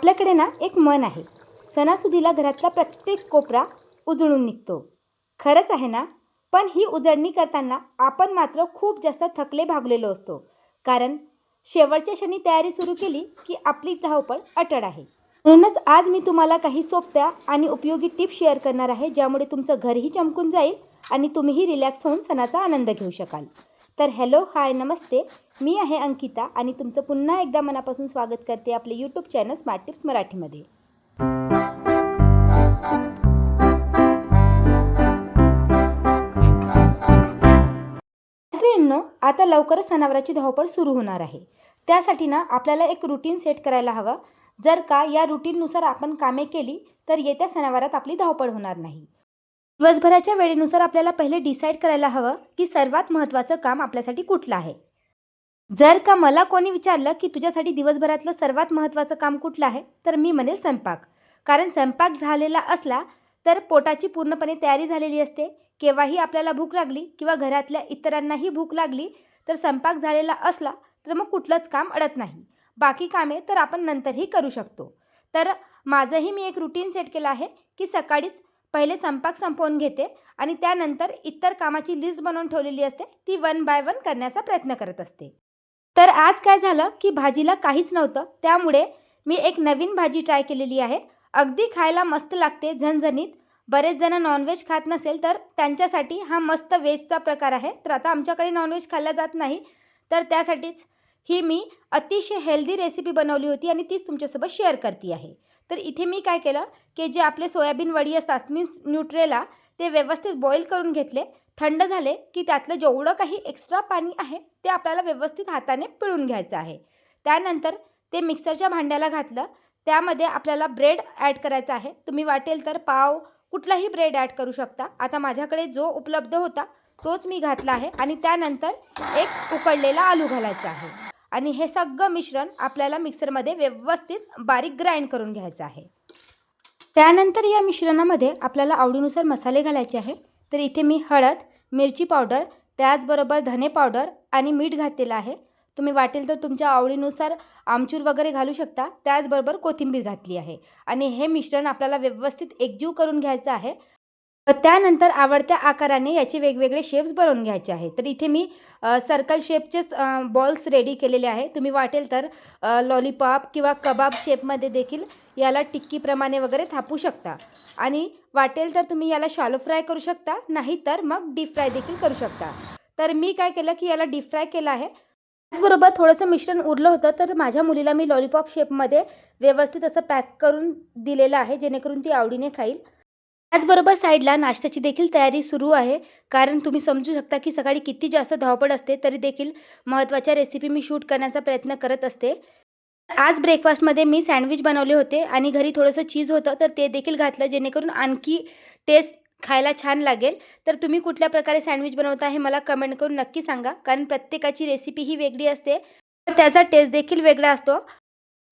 आपल्याकडे ना एक मन आहे. सणासुदीला घरातला प्रत्येक कोपरा उजळून निघतो. खरंच आहे ना? पण ही उजळणी करताना आपण मात्र खूप जास्त थकले भागलेलो असतो. कारण शेवटच्या क्षणी तयारी सुरू केली की आपली धावपळ अटळ आहे. म्हणूनच आज मी तुम्हाला काही सोप्या आणि उपयोगी टिप्स शेअर करणार आहे ज्यामुळे तुमचं घरही चमकून जाईल आणि तुम्हीही रिलॅक्स होऊन सणाचा आनंद घेऊ शकाल. तर हॅलो हाय नमस्ते. मी आहे अंकिता आणि तुमचं पुन्हा एकदा मनापासून स्वागत करते आपले यूट्यूब चॅनल स्मार्ट टिप्स मराठीमध्ये. मैत्रिणींनो आता लवकरच सणावाराची धावपळ सुरू होणार आहे. त्यासाठी ना आपल्याला एक रुटीन सेट करायला हवं. जर का या रुटीननुसार आपण कामे केली तर येत्या सणावारात आपली धावपळ होणार नाही. दिवसभराच्या वेळेनुसार आपल्याला पहिले डिसाईड करायला हवं की सर्वात महत्त्वाचं काम आपल्यासाठी कुठलं आहे. जर का मला कोणी विचारलं की तुझ्यासाठी दिवसभरातलं सर्वात महत्त्वाचं काम कुठलं आहे तर मी म्हणेल स्वयंपाक. कारण स्वयंपाक झालेला असला तर पोटाची पूर्णपणे तयारी झालेली असते. केव्हाही आपल्याला भूक लागली किंवा घरातल्या इतरांनाही भूक लागली तर स्वयंपाक झालेला असला तर मग कुठलंच काम अडत नाही. बाकी कामे तर आपण नंतरही करू शकतो. तर माझंही मी एक रुटीन सेट केलं आहे की सकाळीच पहिले स्वयंपाक संपवून घेते आणि त्यानंतर इतर कामाची लिस्ट बनवून ठेवलेली असते ती वन बाय वन करण्याचा प्रयत्न करत असते. तर आज काय झालं की भाजीला काहीच नव्हतं त्यामुळे मी एक नवीन भाजी ट्राय केलेली आहे. अगदी खायला मस्त लागते झणझणीत. बरेच जण नॉनव्हेज खात नसेल तर त्यांच्यासाठी हा मस्त व्हेजचा प्रकार आहे. तर आता आमच्याकडे नॉनव्हेज खाल्ला जात नाही. तर त्यासाठीच ही मी अतिशय हेल्दी रेसिपी बनवली होती आणि तीच तुमच्यासोबत शेअर करते आहे. तर इथे मी काय केलं की जे आपले सोयाबीन वडी असतात मीन्स न्यूट्रेला ते व्यवस्थित बॉईल करून घेतले. थंड झाले की त्यातलं जेवढं काही एक्स्ट्रा पाणी आहे ते आपल्याला व्यवस्थित हाताने पिळून घ्यायचं आहे. त्यानंतर ते मिक्सरच्या भांड्याला घातलं. त्यामध्ये आपल्याला ब्रेड ॲड करायचा आहे. तुम्ही वाटेल तर पाव कुठलाही ब्रेड ॲड करू शकता. आता माझ्याकडे जो उपलब्ध होता तोच मी घातला आहे. आणि त्यानंतर एक उकडलेला आलू घालायचा आहे. आणि हे सगळं मिश्रण आपल्याला मिक्सरमध्ये व्यवस्थित बारीक ग्राइंड करून घ्यायचं आहे. त्यानंतर या मिश्रणामध्ये आपल्याला आवडीनुसार मसाले घालायचे आहे. तर इथे मी हळद मिरची पावडर त्याचबरोबर धने पावडर आणि मीठ घातलेलं आहे. तुम्ही वाटेल तर तुमच्या आवडीनुसार आमचूर वगैरे घालू शकता. त्याचबरोबर कोथिंबीर घातली आहे. आणि हे मिश्रण आपल्याला व्यवस्थित एकजीव करून घ्यायचं आहे. त्यानंतर आवडत्या आकाराने याचे वेगवेगळे शेप्स बनवून घ्यायचे आहे तर इथे मी सर्कल शेपचेच बॉल्स रेडी केलेले आहे. तुम्ही वाटेल तर लॉलीपॉप किंवा कबाब शेपमध्ये देखील याला टिक्कीप्रमाणे वगैरे थापू शकता. आणि वाटेल तर तुम्ही याला शालो फ्राय करू शकता नाही तर मग डीप फ्राय देखील करू शकता. तर मी काय केलं की याला डीप फ्राय केलं आहे. त्याचबरोबर थोडंसं मिश्रण उरलं होतं तर माझ्या मुलीला मी लॉलीपॉप शेपमध्ये व्यवस्थित असं पॅक करून दिलेलं आहे जेणेकरून ती आवडीने खाईल. त्याचबरोबर साईडला नाश्त्याची देखील तयारी सुरू आहे. कारण तुम्ही समजू शकता की सकाळी किती जास्त धावपळ असते तरी देखील महत्त्वाच्या रेसिपी मी शूट करण्याचा प्रयत्न करत असते. आज ब्रेकफास्टमध्ये मी सँडविच बनवले होते आणि घरी थोडंसं चीज होतं तर ते देखील घातलं जेणेकरून आणखी टेस्ट खायला छान लागेल. तर तुम्ही कुठल्या प्रकारे सँडविच बनवता हे मला कमेंट करून नक्की सांगा. कारण प्रत्येकाची रेसिपी ही वेगळी असते. तर त्याचा टेस्ट देखील वेगळा असतो.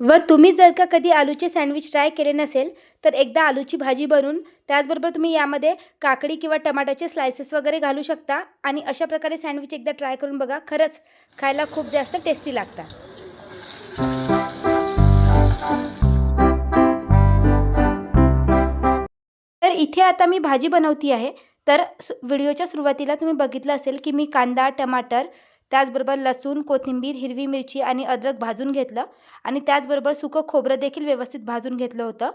व तुम्ही जर का कधी आलूचे सँडविच ट्राय केले नसेल तर एकदा आलूची भाजी बनवून त्याचबरोबर तुम्ही यामध्ये काकडी किंवा टमाटाचे स्लायसेस वगैरे घालू शकता आणि अशा प्रकारे सँडविच एकदा ट्राय करून बघा खरंच खायला खूप जास्त टेस्टी लागतात. तर इथे आता मी भाजी बनवती आहे. तर व्हिडिओच्या सुरुवातीला तुम्ही बघितलं असेल की मी कांदा टमाटर त्याचबरोबर लसूण कोथिंबीर हिरवी मिरची आणि अद्रक भाजून घेतलं आणि त्याचबरोबर सुकं खोबरं देखील व्यवस्थित भाजून घेतलं होतं.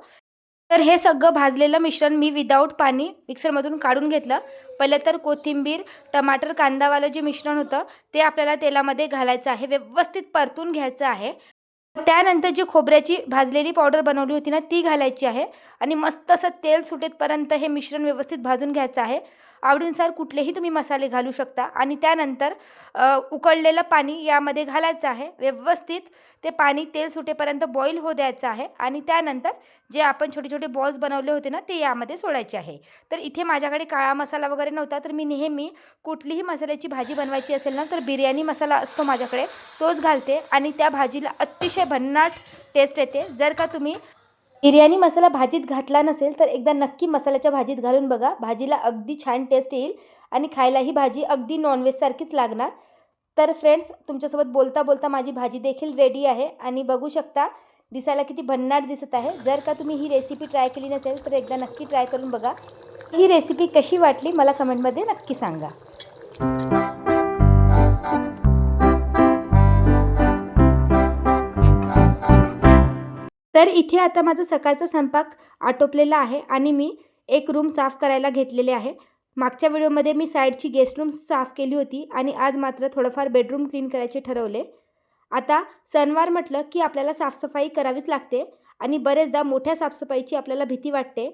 तर हे सगळं भाजलेलं मिश्रण मी विदाऊट पाणी मिक्सरमधून काढून घेतलं. पहिलं तर कोथिंबीर टमाटर कांदावालं जे मिश्रण होतं ते आपल्याला तेलामध्ये घालायचं आहे व्यवस्थित परतून घ्यायचं आहे. त्यानंतर जी खोबऱ्याची भाजलेली पावडर बनवली होती ना ती घालायची आहे आणि मस्त असं तेल सुटेतपर्यंत हे मिश्रण व्यवस्थित भाजून घ्यायचं आहे. आवडीनुसार कुठलेही तुम्ही मसाले घालू शकता. आणि त्यानंतर उकळलेलं पाणी यामध्ये घालायचं आहे. व्यवस्थित ते पाणी तेल सुटेपर्यंत बॉईल हो द्यायचं आहे. आणि त्यानंतर जे आपण छोटे छोटे बॉल्स बनवले होते ना ते यामध्ये सोडायचे आहे. तर इथे माझ्याकडे काळा मसाला वगैरे नव्हता तर मी नेहमी कुठलीही मसाल्याची भाजी बनवायची असेल ना तर बिर्याणी मसाला असतो माझ्याकडे तोच घालते. आणि त्या भाजीला अतिशय भन्नाट टेस्ट येते. जर का तुम्ही बिर्याणी मसाला भाजीत घातला नसेल तर एकदा नक्की मसाल्याच्या भाजीत घालून बघा. भाजीला अगदी छान टेस्ट येईल आणि खायला ही भाजी अगदी नॉनव्हेजसारखीच लागणार. तर फ्रेंड्स तुमच्यासोबत बोलता बोलता माझी भाजी देखील रेडी आहे आणि बघू शकता दिसायला किती भन्नाट दिसत आहे. जर का तुम्ही ही रेसिपी ट्राय केली नसेल तर एकदा नक्की ट्राय करून बघा. ही रेसिपी कशी वाटली मला कमेंटमध्ये नक्की सांगा. तर इथे आता माझं सकाळचा स्वयंपाक आटोपलेला आहे आणि मी एक रूम साफ करायला घेतलेले आहे. मागच्या व्हिडिओमध्ये मी साईडची गेस्ट रूम साफ केली होती आणि आज मात्र थोडंफार बेडरूम क्लीन करायचे ठरवले. आता सणवार म्हटलं की आपल्याला साफसफाई करावीच लागते आणि बरेचदा मोठ्या साफसफाईची आपल्याला भीती वाटते.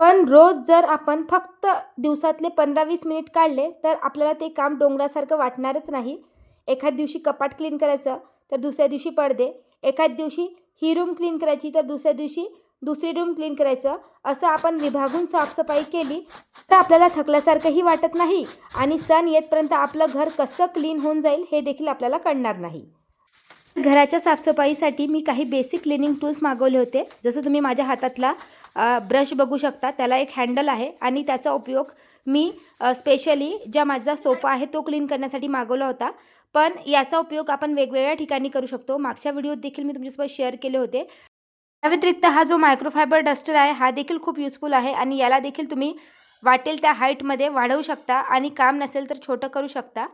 पण रोज जर आपण फक्त दिवसातले पंधरा वीस मिनिट काढले तर आपल्याला ते काम डोंगरासारखं वाटणारच नाही. एखाद दिवशी कपाट क्लीन करायचं तर दुसऱ्या दिवशी पडदे. एखाद दिवशी ही रूम क्लीन करायची तर दुसऱ्या दिवशी दुसरी रूम क्लीन करायचं. असं आपण विभागून साफसफाई केली तर आपल्याला थकल्यासारखंही वाटत नाही आणि सण येतपर्यंत आपलं घर कसं क्लीन होऊन जाईल हे देखील आपल्याला कळणार नाही. घराच्या साफसफाईसाठी मी काही बेसिक क्लिनिंग टूल्स मागवले होते. जसं तुम्ही माझ्या हातातला ब्रश बघू शकता त्याला एक हँडल आहे आणि त्याचा उपयोग मी स्पेशली ज्या माझा सोफा आहे तो क्लीन करण्यासाठी मागवला होता. पण याचा उपयोग आपण वेगवेगळ्या ठिकाणी करू शकतो. मागच्या व्हिडिओत देखील मी तुमच्यासोबत शेअर केले होते. या व्यतिरिक्त हा जो मायक्रोफायबर डस्टर आहे हा देखील खूप युजफुल आहे आणि याला देखील तुम्ही वाटेल त्या हाईटमध्ये वाढवू शकता आणि काम नसेल तर छोटं करू शकता.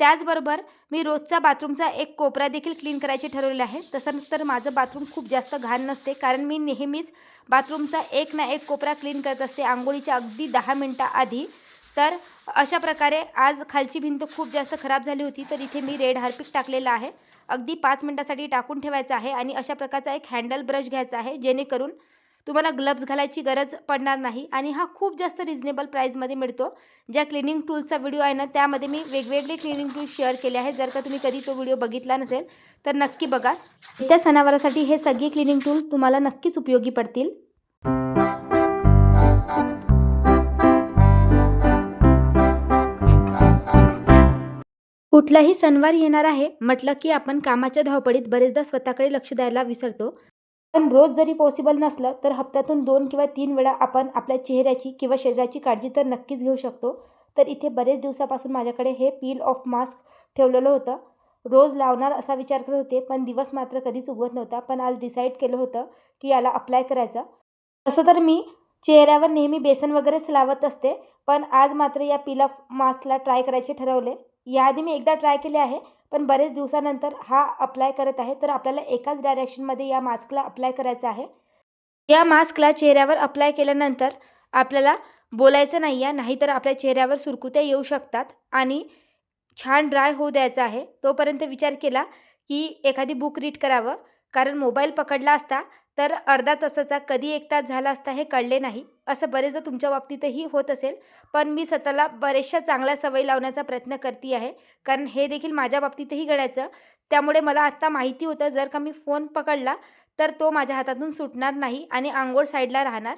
त्याचबरोबर मी रोजचा बाथरूमचा एक कोपरा देखील क्लीन करायचे ठरवलेला आहे. तसं तर माझं बाथरूम खूप जास्त घाण नसते. कारण मी नेहमीच बाथरूमचा एक ना एक कोपरा क्लीन करत असते. आंघोळीच्या अगदी दहा मिनटाआधी. तर अशा प्रकारे आज खालची भिंत खूप जास्त खराब झाली होती तर इथे मी रेड हार्पिक टाकलेला आहे. अगदी पाच मिनटासाठी टाकून ठेवायचं आहे आणि अशा प्रकारचा एक हँडल ब्रश घ्यायचा आहे जेणेकरून तुम्हाला ग्लव्ज घालायची गरज पडणार नाही. आणि हा खूप जास्त रिजनेबल प्राईजमध्ये मिळतो. ज्या क्लिनिंग टूल्सचा व्हिडिओ आहे ना त्यामध्ये मी वेगवेगळे क्लिनिंग टूल्स शेअर केले आहे जर का तुम्ही कधी तो व्हिडिओ बघितला नसेल तर नक्की बघा. त्या सणावारासाठी हे सगळे क्लिनिंग टूल्स तुम्हाला नक्कीच उपयोगी पडतील. कुठलाही सणवार येणार आहे म्हटलं की आपण कामाच्या धावपळीत बरेचदा स्वतःकडे लक्ष द्यायला विसरतो. पण रोज जरी पॉसिबल नसलं तर हप्त्यातून दोन किंवा तीन वेळा आपण आपल्या चेहऱ्याची किंवा शरीराची काळजी तर नक्कीच घेऊ शकतो. तर इथे बरेच दिवसापासून माझ्याकडे हे पील ऑफ मास्क ठेवलेलं होतं. रोज लावणार असा विचार करत होते पण दिवस मात्र कधीच उगवत नव्हता. पण आज डिसाईड केलं होतं की याला अप्लाय करायचं. तसं तर मी चेहऱ्यावर नेहमी बेसन वगैरेच लावत असते पण आज मात्र या पील ऑफ मास्कला ट्राय करायचे ठरवले. याआधी मी एकदा ट्राय केले आहे पण बरेच दिवसानंतर हा अप्लाय करत आहे. तर आपल्याला एकाच डायरेक्शनमध्ये या मास्कला अप्लाय करायचं आहे. या मास्कला चेहऱ्यावर अप्लाय केल्यानंतर आपल्याला बोलायचं नाही आहे नाहीतर आपल्या चेहऱ्यावर सुरकुत्या येऊ शकतात आणि छान ड्राय होऊ द्यायचं आहे. तोपर्यंत विचार केला की एखादी बुक रीड करावं. कारण मोबाईल पकडला असता तर अर्धा तासाचा कधी एक तास झाला असता हे कळले नाही असं बरेचदा तुमच्या बाबतीतही होत असेल. पण मी स्वतःला बऱ्याचशा चांगल्या सवयी लावण्याचा प्रयत्न करते आहे कारण हे देखील माझ्या बाबतीतही घडायचं. त्यामुळे मला आत्ता माहिती होतं जर का मी फोन पकडला तर तो माझ्या हातातून सुटणार नाही आणि आंघोळ साईडला राहणार.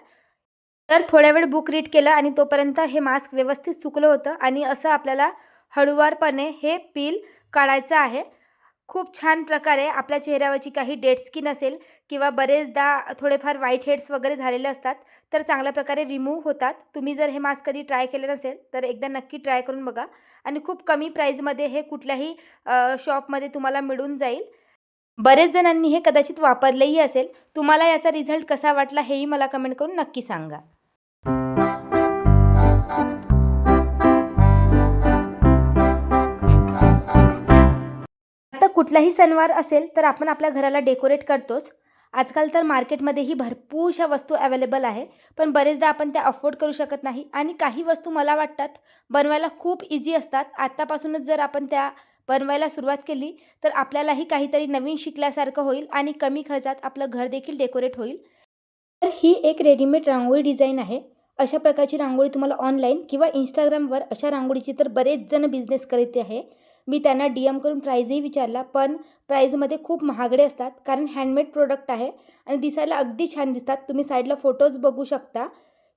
तर थोड्या वेळ बुक रीड केलं आणि तोपर्यंत हे मास्क व्यवस्थित सुकलं होतं आणि असं आपल्याला हळुवारपणे हे पील काढायचं आहे. खूप छान प्रकारे आपल्या चेहऱ्यावरची काही डेड स्किन असेल किंवा बरेचदा थोडेफार व्हाईट हेड्स वगैरे झालेले असतात तर चांगल्या प्रकारे रिमूव्ह होतात. तुम्ही जर हे मास्क कधी ट्राय केले नसेल तर एकदा नक्की ट्राय करून बघा आणि खूप कमी प्राईजमध्ये हे कुठल्याही शॉपमध्ये तुम्हाला मिळून जाईल. बरेच जणांनी हे कदाचित वापरलेही असेल. तुम्हाला याचा रिझल्ट कसा वाटला हेही मला कमेंट करून नक्की सांगा. कुठलाही सणवार असेल तर आपण आपल्या घराला डेकोरेट करतोच. आजकाल तर मार्केटमध्येही भरपूरशा वस्तू अवेलेबल आहे पण बरेचदा आपण त्या अफोर्ड करू शकत नाही. आणि काही वस्तू मला वाटतात बनवायला खूप इझी असतात. आत्तापासूनच जर आपण त्या बनवायला सुरुवात केली तर आपल्यालाही काहीतरी नवीन शिकल्यासारखं होईल आणि कमी खर्चात आपलं घर देखील डेकोरेट होईल. तर ही एक रेडीमेड रांगोळी डिझाईन आहे. अशा प्रकारची रांगोळी तुम्हाला ऑनलाईन किंवा इंस्टाग्रामवर अशा रांगोळीची तर बरेच जण बिझनेस करीत आहे. मी त्यांना डी एम करून प्राईजही विचारला पण प्राईजमध्ये खूप महागडे असतात कारण हँडमेड प्रोडक्ट आहे आणि दिसायला अगदी छान दिसतात. तुम्ही साईडला फोटोज बघू शकता.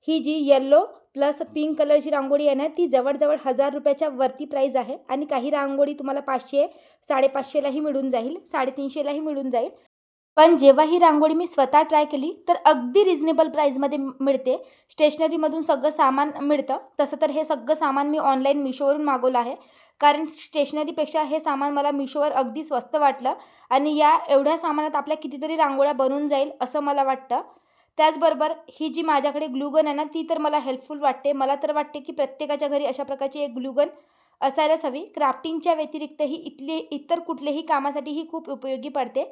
ही जी येल्लो प्लस पिंक कलरची रांगोळी आहे ना ती जवळजवळ हजार रुपयाच्या वरती प्राईज आहे आणि काही रांगोळी तुम्हाला पाचशे साडेपाचशेलाही मिळून जाईल साडेतीनशेलाही मिळून जाईल. पण जेव्हा ही रांगोळी मी स्वतः ट्राय केली तर अगदी रिझनेबल प्राईजमध्ये मिळते. स्टेशनरीमधून सगळं सामान मिळतं. तसं तर हे सगळं सामान मी ऑनलाईन मिशोवरून मागवलं आहे. कारण स्टेशनरीपेक्षा हे सामान मला मिशोवर अगदी स्वस्त वाटलं आणि या एवढ्या सामानात आपल्या कितीतरी रांगोळ्या बनून जाईल असं मला वाटतं. त्याचबरोबर ही जी माझ्याकडे ग्लुगन आहे ना ती तर मला हेल्पफुल वाटते. मला तर वाटते की प्रत्येकाच्या घरी अशा प्रकारची एक ग्लुगन असायलाच हवी. क्राफ्टिंगच्या व्यतिरिक्तही इथले इतर कुठल्याही कामासाठी ही खूप उपयोगी पडते.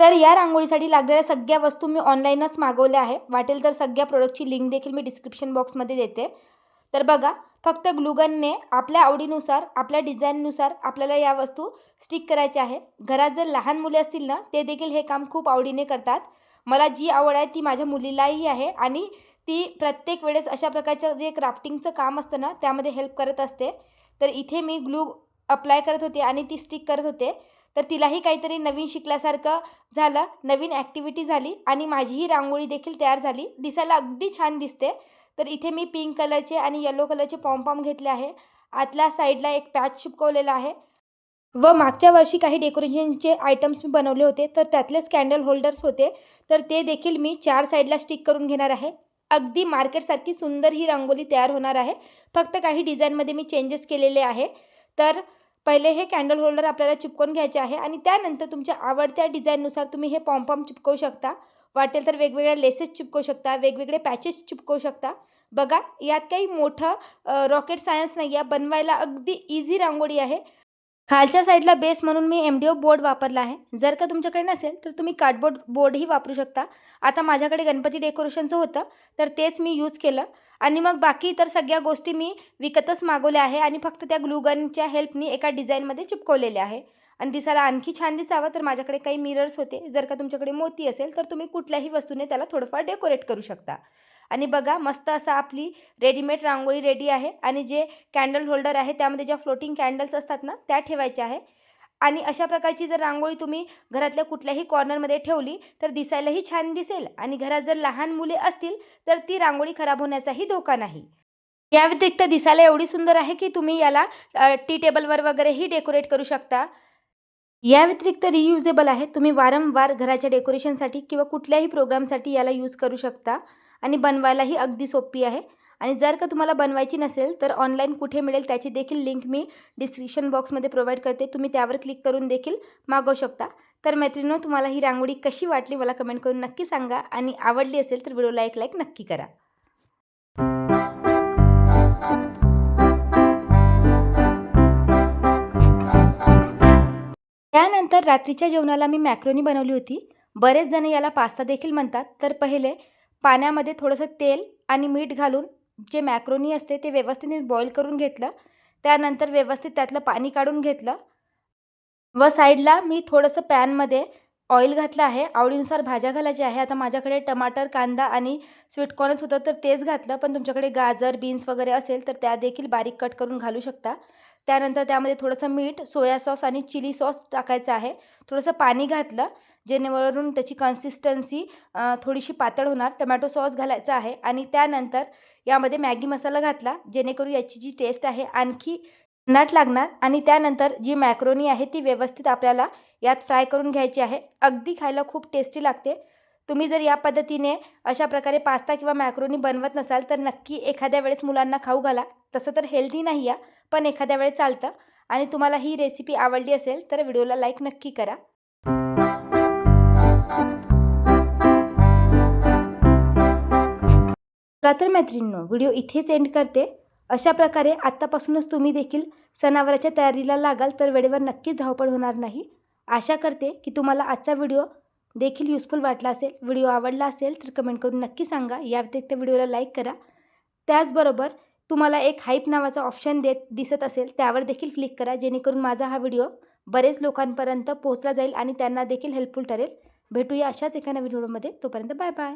तर या रांगोळीसाठी लागणाऱ्या सगळ्या वस्तू मी ऑनलाईनच मागवल्या आहे. वाटेल तर सगळ्या प्रोडक्टची लिंक देखील मी डिस्क्रिप्शन बॉक्समध्ये देते. तर बघा फक्त ग्लुगनने आपल्या आवडीनुसार आपल्या डिझाईननुसार आपल्याला या वस्तू स्टिक करायच्या आहे घरात जर लहान मुले असतील ना ते देखील हे काम खूप आवडीने करतात. मला जी आवड आहे ती माझ्या मुलीलाही आहे आणि ती प्रत्येक वेळेस अशा प्रकारचं जे क्राफ्टिंगचं काम असतं ना त्यामध्ये हेल्प करत असते. तर इथे मी ग्लू अप्लाय करत होते आणि ती स्टिक करत होते. तर तिलाही काहीतरी नवीन शिकल्यासारखं झालं नवीन ॲक्टिव्हिटी झाली आणि माझीही रांगोळी देखील तयार झाली. दिसायला अगदी छान दिसते. तर इथे मी पिंक कलरचे आणि येलो कलरचे पॉम्पॉम घेतले आहे. आतल्या साईडला एक पॅच चिपकवलेला आहे. व मागच्या वर्षी काही डेकोरेशनचे आयटम्स मी बनवले होते तर त्यातलेच कॅन्डल होल्डर्स होते. तर ते देखील मी चार साईडला स्टिक करून घेणार आहे. अगदी मार्केटसारखी सुंदर ही रंगोली तयार होणार आहे. फक्त काही डिझाईनमध्ये मी चेंजेस केलेले आहे. तर पहिले हे कॅन्डल होल्डर आपल्याला चिपकवून घ्यायचे आहे आणि त्यानंतर तुमच्या आवडत्या डिझाईननुसार तुम्ही हे पॉम्पॉम चिपकवू शकता. वाटेल तर वेगवेगळ्या लेसेस चिपकवू शकता वेगवेगळे पॅचेस चिपकवू शकता. बघा यात काही मोठं रॉकेट सायन्स नाही आहे बनवायला अगदी इझी रांगोळी आहे. खालच्या साईडला बेस म्हणून मी एम डी ओ बोर्ड वापरला आहे. जर का तुमच्याकडे नसेल तर तुम्ही कार्डबोर्ड बोर्डही वापरू शकता. आता माझ्याकडे गणपती डेकोरेशनचं होतं तर तेच मी यूज केलं. आणि मग बाकी तर सगळ्या गोष्टी मी विकतच मागवल्या आहे आणि फक्त त्या ग्लूगनच्या हेल्पनी एका डिझाईनमध्ये चिपकवलेल्या आहे. आणि दिसायला आणखी छान दिसावं तर माझ्याकडे काही मिरर्स होते. जर का तुमच्याकडे मोती असेल तर तुम्ही कुठल्याही वस्तूने त्याला थोडंफार डेकोरेट करू शकता. आणि बघा मस्त असं आपली रेडीमेड रांगोळी रेडी आहे. आणि जे कॅन्डल होल्डर आहे त्यामध्ये ज्या फ्लोटिंग कॅन्डल्स असतात ना त्या ठेवायच्या आहे. आणि अशा प्रकारची जर रांगोळी तुम्ही घरातल्या कुठल्याही कॉर्नरमध्ये ठेवली तर दिसायलाही छान दिसेल. आणि घरात जर लहान मुले असतील तर ती रांगोळी खराब होण्याचाही धोका नाही. या व्यतिरिक्त दिसायला एवढी सुंदर आहे की तुम्ही याला टी टेबलवर वगैरेही डेकोरेट करू शकता. या व्यतिरिक्त रियुजेबल आहे तुम्ही वारंवार घराच्या डेकोरेशनसाठी किंवा कुठल्याही प्रोग्रामसाठी याला यूज करू शकता आणि बनवायलाही अगदी सोपी आहे. आणि जर का तुम्हाला बनवायची नसेल तर ऑनलाईन कुठे मिळेल त्याची देखील लिंक मी डिस्क्रिप्शन बॉक्समध्ये प्रोव्हाइड करते. तुम्ही त्यावर क्लिक करून देखील मागवू शकता. तर मैत्रिणीनो तुम्हाला ही रांगोळी कशी वाटली मला कमेंट करून नक्की सांगा. आणि आवडली असेल तर व्हिडिओला एक लाईक नक्की करा. त्यानंतर रात्रीच्या जेवणाला मी मॅक्रोनी बनवली होती. बरेच जण याला पास्ता देखील म्हणतात. तर पहिले पाण्यामध्ये थोडंसं तेल आणि मीठ घालून जे मॅक्रोनी असते ते व्यवस्थित बॉईल करून घेतलं. त्यानंतर व्यवस्थित त्यातलं पाणी काढून घेतलं. व साईडला मी थोडंसं पॅनमध्ये ऑइल घातलं आहे. आवडीनुसार भाज्या घालायच्या आहे. आता माझ्याकडे टमाटर कांदा आणि स्वीटकॉर्नच होतं तर तेच घातलं. पण तुमच्याकडे गाजर बीन्स वगैरे असेल तर त्या देखील बारीक कट करून घालू शकता. त्यानंतर त्यामध्ये थोडंसं मीठ सोया सॉस आणि चिली सॉस टाकायचं आहे. थोडंसं पाणी घातलं जेणेकरून त्याची कन्सिस्टन्सी थोडीशी पातळ होणार. टमॅटो सॉस घालायचा आहे आणि त्यानंतर यामध्ये मॅगी मसाला घातला जेणेकरून याची जी टेस्ट आहे आणखी नट लागणार आणि त्यानंतर जी मॅक्रोनी आहे ती व्यवस्थित आपल्याला यात फ्राय करून घ्यायची आहे. अगदी खायला खूप टेस्टी लागते. तुम्ही जर या पद्धतीने अशा प्रकारे पास्ता किंवा मॅक्रोनी बनवत नसाल तर नक्की एखाद्या वेळेस मुलांना खाऊ घाला. तसं तर हेल्दी नाही आहे पण एखाद्या वेळेस चालतं. आणि तुम्हाला ही रेसिपी आवडली असेल तर व्हिडिओला लाईक नक्की करा. तर मैत्रिणींनो व्हिडिओ इथेच एंड करते. अशा प्रकारे आत्तापासूनच तुम्ही देखील सणावाराच्या तयारीला लागाल तर वेळेवर नक्कीच धावपळ होणार नाही. आशा करते की तुम्हाला आजचा व्हिडिओ देखील युजफुल वाटला असेल व्हिडिओ आवडला असेल तर कमेंट करून नक्की सांगा. या व्यतिरिक्त व्हिडिओला लाईक करा. त्याचबरोबर तुम्हाला एक हाईप नावाचा ऑप्शन देत दिसत असेल त्यावर देखील क्लिक करा जेणेकरून माझा हा व्हिडिओ बरेच लोकांपर्यंत पोहोचला जाईल आणि त्यांना देखील हेल्पफुल ठरेल. भेटूया अशाच एका नवीन व्हिडिओमध्ये तोपर्यंत बाय बाय